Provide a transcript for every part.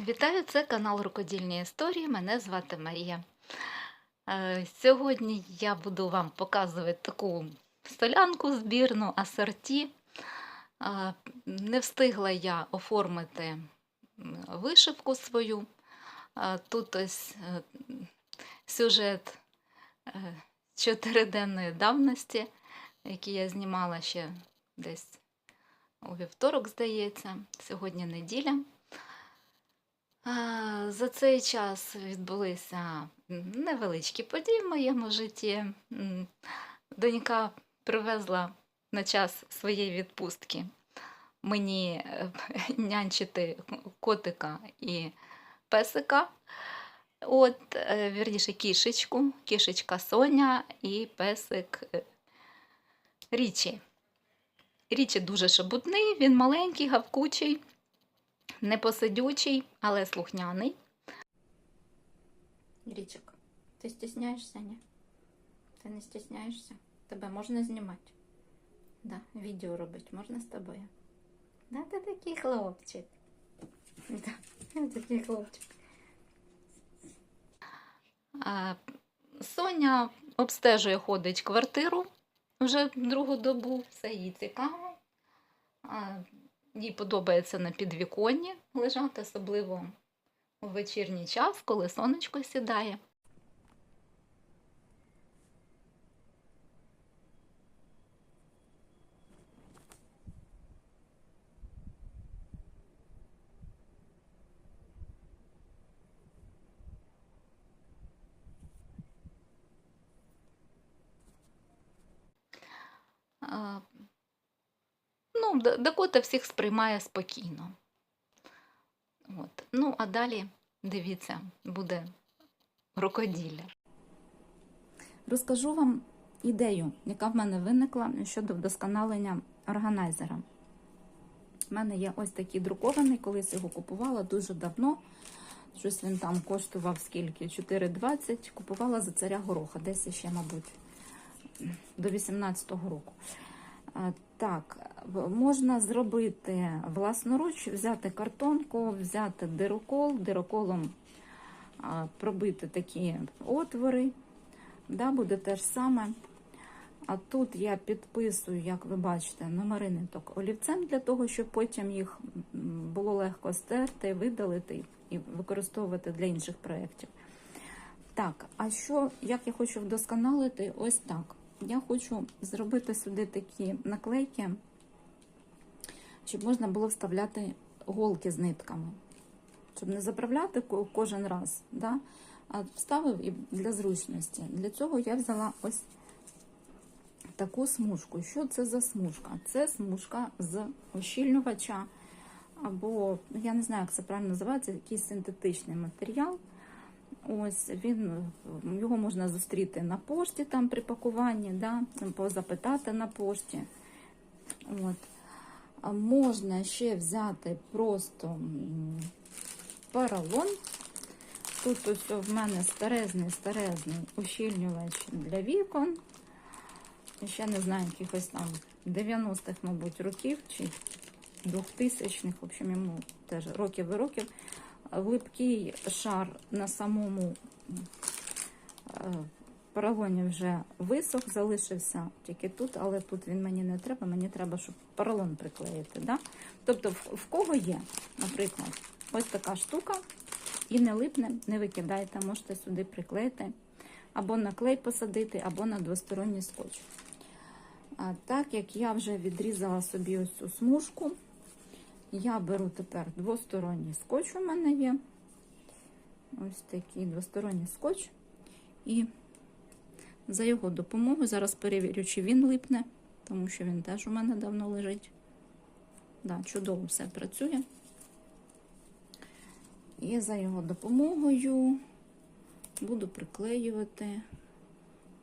Вітаю, це канал Рукодільні історії. Мене звати Марія. Е, Сьогодні я буду вам показувати таку солянку збірну асорті. Е, Не встигла я оформити вишивку свою. Е, Тут ось сюжет чотириденної давності, який я знімала ще десь у вівторок, здається. Сьогодні неділя. За цей час відбулися невеличкі події в моєму житті. Донька привезла на час своєї відпустки мені е, нянчити котика і песика. От, е, вірніше, кішечку, кішечка Соня і песик е, Річі. Річі дуже шебутний, він маленький, гавкучий. Непосидючий, але слухняний. Річок, ти стісняєшся, ні? Ти не стісняєшся? Тебе можна знімати? Да, відео робити можна з тобою? Да, ти такий хлопчик. Да, я такий хлопчик. А, Соня обстежує, ходить квартиру вже другу добу, все їй цікаво. Їй подобається на підвіконні лежати, особливо у вечірній час, коли сонечко сідає. Ну, Дакота всіх сприймає спокійно. От. Ну, а далі, дивіться, буде рукоділля. Розкажу вам ідею, яка в мене виникла щодо вдосконалення органайзера. У мене є ось такий друкований, колись його купувала дуже давно. Щось він там коштував скільки? 4,20. Купувала за царя гороха, десь ще, мабуть, до 18-го року. Так, можна зробити власноруч, взяти картонку, взяти дирокол, дироколом пробити такі отвори. Да, буде те ж саме. А тут я підписую, як ви бачите, номери ниток олівцем для того, щоб потім їх було легко стерти, видалити і використовувати для інших проєктів. Так, а що, як я хочу вдосконалити? Ось так. Я хочу зробити сюди такі наклейки, щоб можна було вставляти голки з нитками. Щоб не заправляти кожен раз, да? а вставив і для зручності. Для цього я взяла ось таку смужку. Що це за смужка? Це смужка з ощільнювача, або, я не знаю, як це правильно називається, якийсь синтетичний матеріал. Ось він його можна зустріти на пошті там при пакуванні, да, позапитати на пошті. От. Можна ще взяти просто поролон. Тут ось в мене старезний старезний ущільнювач для вікон. Ще не знаю, якихось там 90-х, мабуть, років чи 2000-х, в общем, йому теж років і років липкий шар на самому е, поролоні вже висох, залишився тільки тут, але тут він мені не треба, мені треба, щоб поролон приклеїти. Да? Тобто, в, кого є, наприклад, ось така штука, і не липне, не викидайте, можете сюди приклеїти, або на клей посадити, або на двосторонній скотч. А так як я вже відрізала собі ось цю смужку, я беру тепер двосторонній скотч у мене є. Ось такий двосторонній скотч. І за його допомогою, зараз перевірю, чи він липне, тому що він теж у мене давно лежить. Да, чудово все працює. І за його допомогою буду приклеювати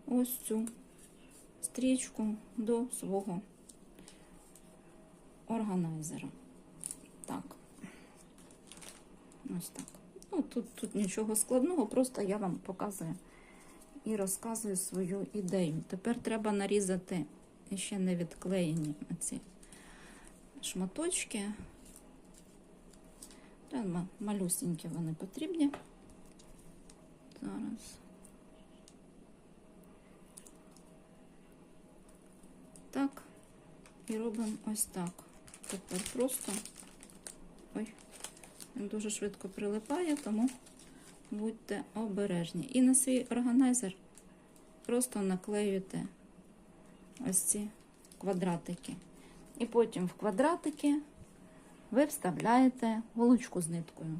ось цю стрічку до свого органайзера. Так. Ось так. Ну, тут, тут нічого складного, просто я вам показую і розказую свою ідею. Тепер треба нарізати ще не відклеєні ці шматочки. Треба ма- малюсенькі вони потрібні. Зараз. Так. І робимо ось так. Тепер просто. Ой, дуже швидко прилипає, тому будьте обережні. І на свій органайзер просто наклеюєте ось ці квадратики. І потім в квадратики ви вставляєте голочку з ниткою.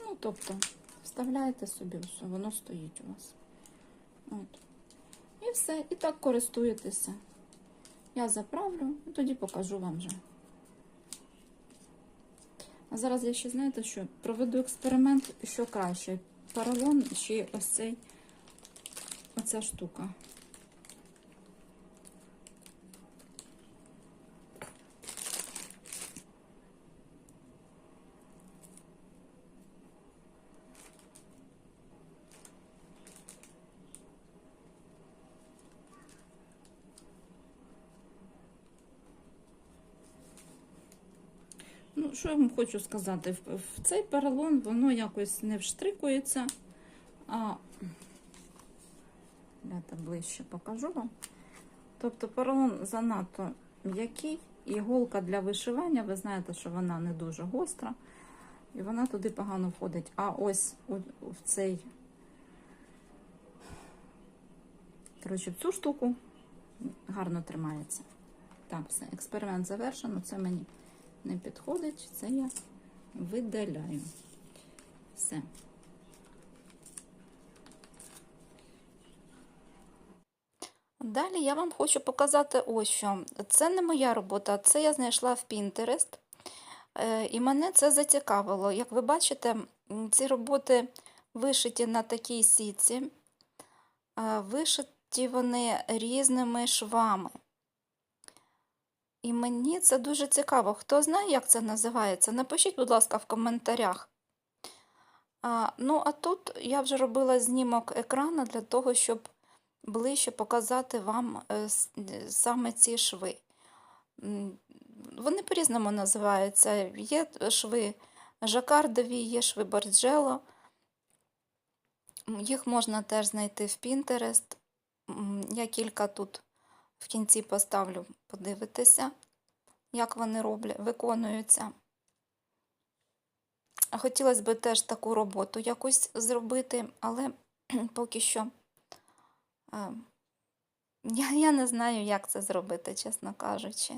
Ну, тобто, вставляєте собі все, воно стоїть у вас. От. І все, і так користуєтеся. Я заправлю і тоді покажу вам вже. А зараз я ще знаєте, що проведу експеримент, що краще. Поролон чи ось цей оця штука. Що я вам хочу сказати? В, цей поролон воно якось не вштрикується, а я ближче покажу вам. Тобто поролон занадто м'який, і голка для вишивання, ви знаєте, що вона не дуже гостра, і вона туди погано входить. А ось в цей, коротше, в цю штуку гарно тримається. Так, все, експеримент завершено. Це мені не підходить, це я видаляю. Все. Далі я вам хочу показати ось що. Це не моя робота, це я знайшла в Pinterest. Е, І мене це зацікавило. Як ви бачите, ці роботи вишиті на такій сітці, Е, вишиті вони різними швами. І мені це дуже цікаво. Хто знає, як це називається? Напишіть, будь ласка, в коментарях. А, ну, а тут я вже робила знімок екрану для того, щоб ближче показати вам е, саме ці шви. Вони по-різному називаються. Є шви жакардові, є шви борджело. Їх можна теж знайти в Pinterest. Я кілька тут в кінці поставлю, подивитися, як вони роблять, виконуються. Хотілося б теж таку роботу якусь зробити, але поки що е, я, я не знаю, як це зробити, чесно кажучи.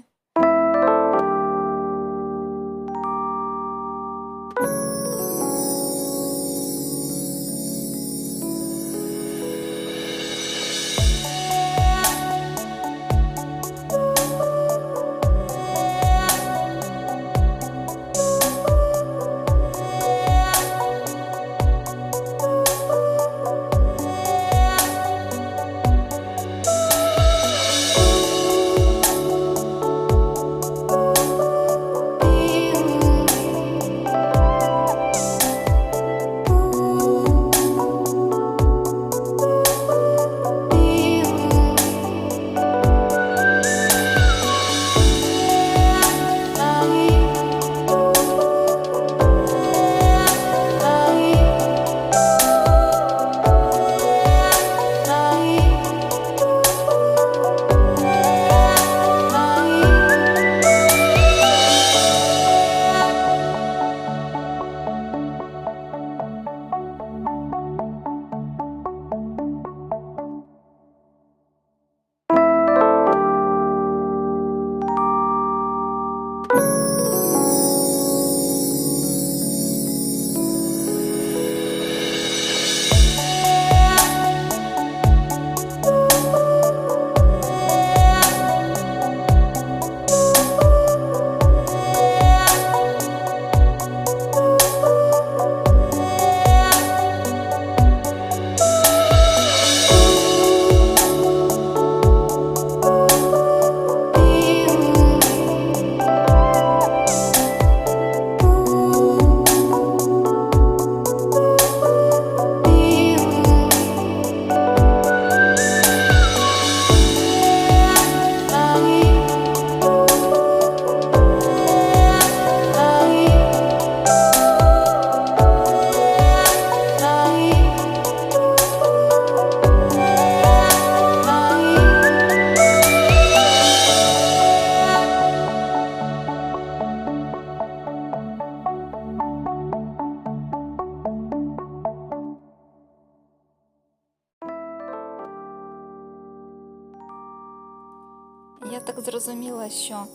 Що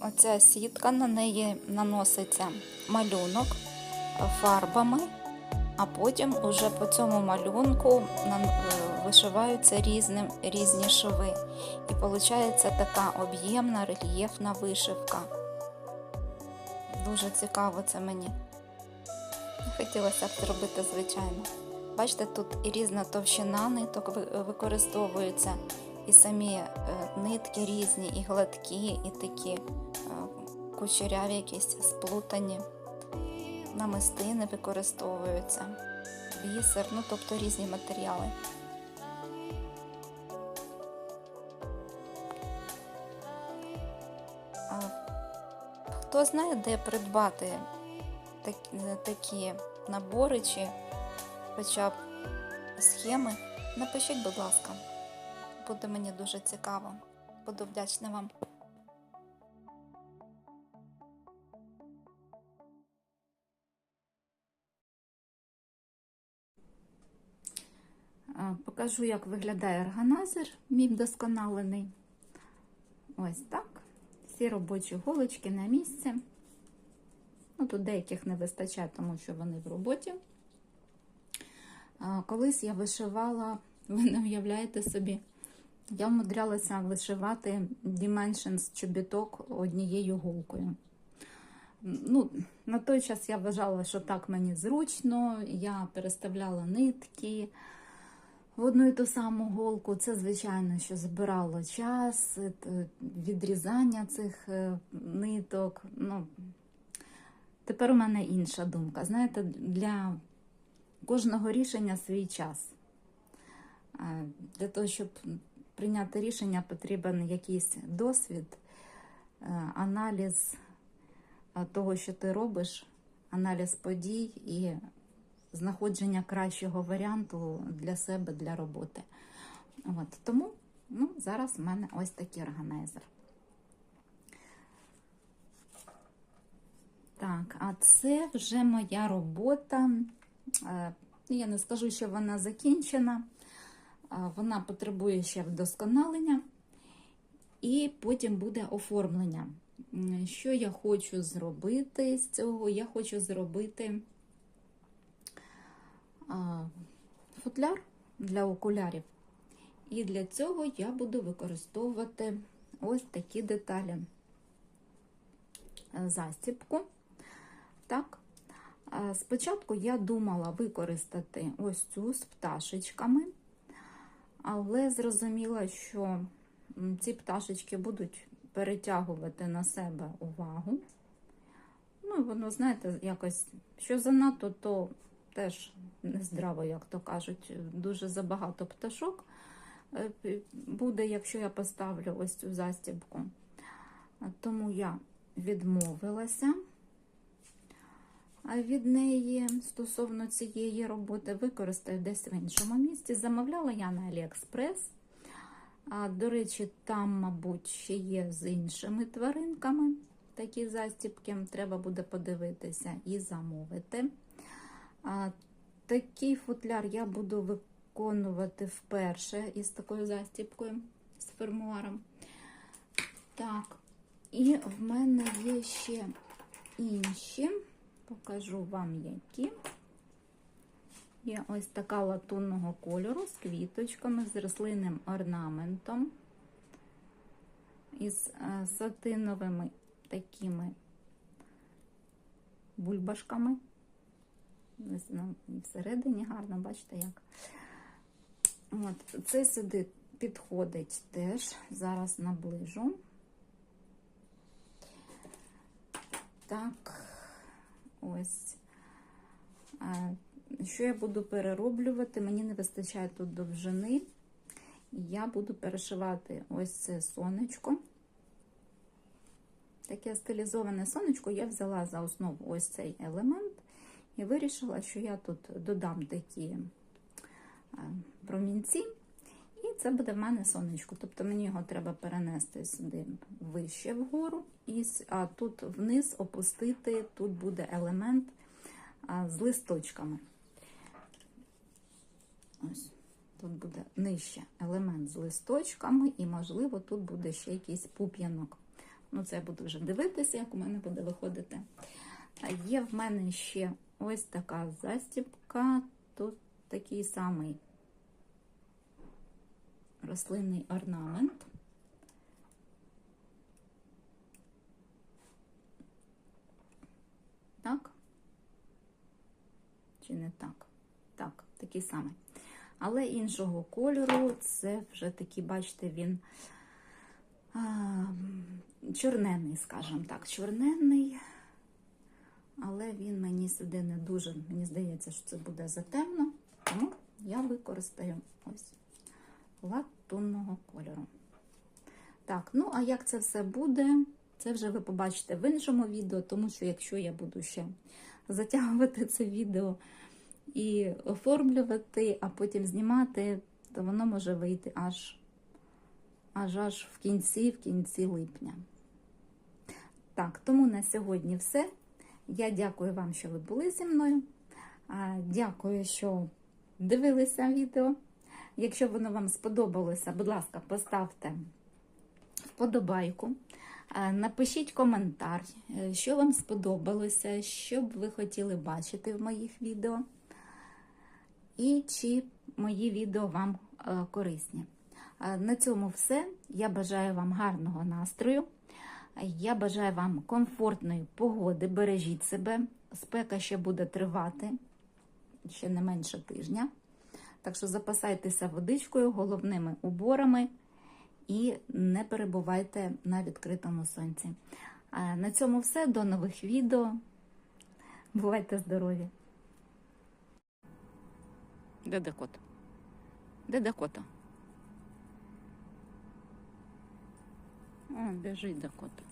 оця сітка на неї наноситься малюнок фарбами, а потім уже по цьому малюнку е, вишиваються різним, різні шви. І виходить така об'ємна рельєфна вишивка. Дуже цікаво це мені. Хотілося б зробити, звичайно. Бачите, тут і різна товщина ниток використовується, і самі е, нитки різні, і гладкі, і такі е, кучеряві, якісь сплутані. Намистини використовуються, бісер, ну тобто різні матеріали. Хто знає, де придбати такі набори чи хоча б схеми, напишіть, будь ласка. Буде мені дуже цікаво. Буду вдячна вам. Покажу, як виглядає органайзер, мій вдосконалений. Ось так. Всі робочі голочки на місці. Ну, тут деяких не вистачає, тому що вони в роботі. Колись я вишивала, ви не уявляєте собі, я вмудрялася вишивати Dimensions чобіток однією голкою. Ну, на той час я вважала, що так мені зручно, я переставляла нитки в одну і ту саму голку. Це, звичайно, що збирало час, е, відрізання цих е, ниток. Ну, тепер у мене інша думка. Знаєте, для кожного рішення свій час. Е, Для того, щоб прийняти рішення, потрібен якийсь досвід, е, аналіз е, того, що ти робиш, аналіз подій і знаходження кращого варіанту для себе, для роботи. От, тому ну, зараз в мене ось такий органайзер. Так, а це вже моя робота. Е, Я не скажу, що вона закінчена, вона потребує ще вдосконалення, і потім буде оформлення. Що я хочу зробити з цього? Я хочу зробити футляр для окулярів. І для цього я буду використовувати ось такі деталі. Е, Так. Спочатку я думала використати ось цю з пташечками, але зрозуміла, що ці пташечки будуть перетягувати на себе увагу. Ну, і воно, знаєте, якось, що занадто, то теж нездраво, як то кажуть, дуже забагато пташок е, буде, якщо я поставлю ось цю застібку. Тому я відмовилася від неї стосовно цієї роботи, використаю десь в іншому місці. Замовляла я на AliExpress. А, До речі, там, мабуть, ще є з іншими тваринками такі застібки. Треба буде подивитися і замовити. Такий футляр я буду виконувати вперше із такою застібкою, з фермуаром. Так, і в мене є ще інші. Покажу вам які. Є ось така латунного кольору з квіточками, з рослинним орнаментом, із е, сатиновими такими бульбашками. Всередині гарно, бачите як. От, це сюди підходить теж. Зараз наближу. Так, ось. Що я буду перероблювати? Мені не вистачає тут довжини. Я буду перешивати ось це сонечко. Таке стилізоване сонечко я взяла за основу ось цей елемент і вирішила, що я тут додам такі промінці, це буде в мене сонечко. Тобто мені його треба перенести сюди вище вгору, і, а тут вниз опустити, тут буде елемент а, з листочками. Ось Тут буде нижче елемент з листочками, і, можливо, тут буде ще якийсь пуп'янок. Ну, це я буду вже дивитися, як у мене буде виходити. Є в мене ще ось така застібка. Тут такий самий рослинний орнамент. Так? Чи не так? Так, такий самий. Але іншого кольору, це вже такий, бачите, він а, чорненний, скажімо так, чорненний. Але він мені сюди не дуже, мені здається, що це буде затемно. Тому я використаю ось латунного кольору. Так, ну а як це все буде, це вже ви побачите в іншому відео, тому що якщо я буду ще затягувати це відео і оформлювати, а потім знімати, то воно може вийти аж аж аж в кінці, в кінці липня. Так, тому на сьогодні все. Я дякую вам, що ви були зі мною. Дякую, що дивилися відео. Якщо воно вам сподобалося, будь ласка, поставте вподобайку. Напишіть коментар, е, що вам сподобалося, що б ви хотіли бачити в моїх відео. І чи мої відео вам е, корисні. На цьому все. Я бажаю вам гарного настрою. Я бажаю вам комфортної погоди, бережіть себе. Спека ще буде тривати ще не менше тижня. Так що запасайтеся водичкою, головними уборами і не перебувайте на відкритому сонці. На цьому все. До нових відео. Бувайте здорові! Де Дакота? Де Дакота? О, біжить Дакота.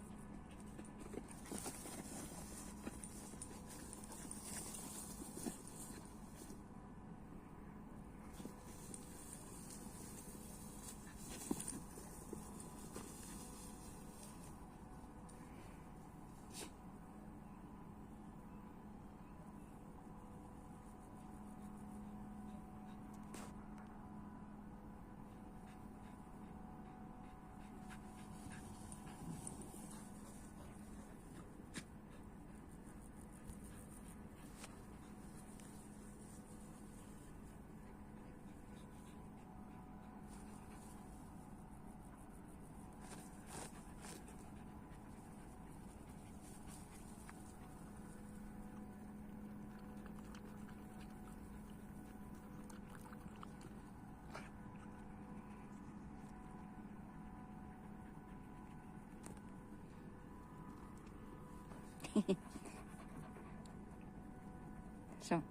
Що?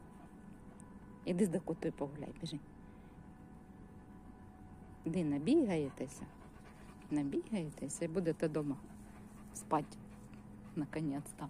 Іди з докутою погуляй, біжи. Іди набігаєтеся, набігаєтеся і будете вдома спати наконець-то.